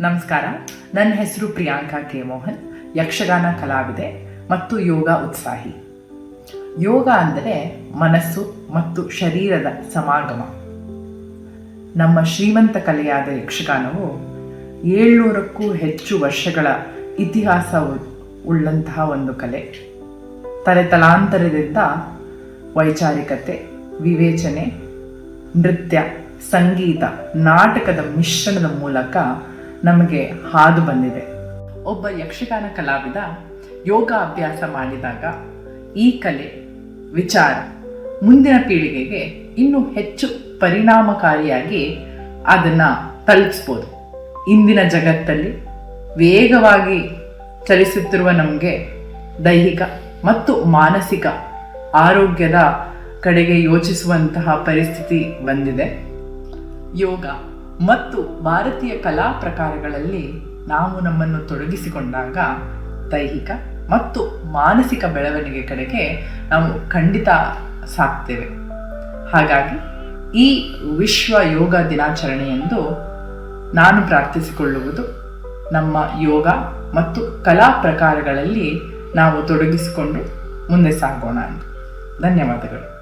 ನಮಸ್ಕಾರ. ನನ್ನ ಹೆಸರು ಪ್ರಿಯಾಂಕಾ ಕೆ ಮೋಹನ್. ಯಕ್ಷಗಾನ ಕಲಾವಿದೆ ಮತ್ತು ಯೋಗ ಉತ್ಸಾಹಿ. ಯೋಗ ಅಂದರೆ ಮನಸ್ಸು ಮತ್ತು ಶರೀರದ ಸಮಾಗಮ. ನಮ್ಮ ಶ್ರೀಮಂತ ಕಲೆಯಾದ ಯಕ್ಷಗಾನವು ಏಳ್ನೂರಕ್ಕೂ ಹೆಚ್ಚು ವರ್ಷಗಳ ಇತಿಹಾಸ ಉಳ್ಳಂತಹ ಒಂದು ಕಲೆ. ತಲೆತಲಾಂತರದಿಂದ ವೈಚಾರಿಕತೆ, ವಿವೇಚನೆ, ನೃತ್ಯ, ಸಂಗೀತ, ನಾಟಕದ ಮಿಶ್ರಣದ ಮೂಲಕ ನಮಗೆ ಹಾದು ಬಂದಿದೆ. ಒಬ್ಬ ಯಕ್ಷಗಾನ ಕಲಾವಿದ ಯೋಗ ಅಭ್ಯಾಸ ಮಾಡಿದಾಗ ಈ ಕಲೆ, ವಿಚಾರ ಮುಂದಿನ ಪೀಳಿಗೆಗೆ ಇನ್ನೂ ಹೆಚ್ಚು ಪರಿಣಾಮಕಾರಿಯಾಗಿ ಅದನ್ನು ತಲುಪಿಸ್ಬೋದು. ಇಂದಿನ ಜಗತ್ತಲ್ಲಿ ವೇಗವಾಗಿ ಚಲಿಸುತ್ತಿರುವ ನಮಗೆ ದೈಹಿಕ ಮತ್ತು ಮಾನಸಿಕ ಆರೋಗ್ಯದ ಕಡೆಗೆ ಯೋಚಿಸುವಂತಹ ಪರಿಸ್ಥಿತಿ ಬಂದಿದೆ. ಯೋಗ ಮತ್ತು ಭಾರತೀಯ ಕಲಾ ಪ್ರಕಾರಗಳಲ್ಲಿ ನಾವು ನಮ್ಮನ್ನು ತೊಡಗಿಸಿಕೊಂಡಾಗ ದೈಹಿಕ ಮತ್ತು ಮಾನಸಿಕ ಬೆಳವಣಿಗೆ ಕಡೆಗೆ ನಾವು ಖಂಡಿತ ಸಾಕ್ತೇವೆ. ಹಾಗಾಗಿ ಈ ವಿಶ್ವ ಯೋಗ ದಿನಾಚರಣೆಯಂದು ನಾನು ಪ್ರಾರ್ಥಿಸಿಕೊಳ್ಳುವುದು, ನಮ್ಮ ಯೋಗ ಮತ್ತು ಕಲಾ ಪ್ರಕಾರಗಳಲ್ಲಿ ನಾವು ತೊಡಗಿಸಿಕೊಂಡು ಮುಂದೆ ಸಾಗೋಣ ಧನ್ಯವಾದಗಳು.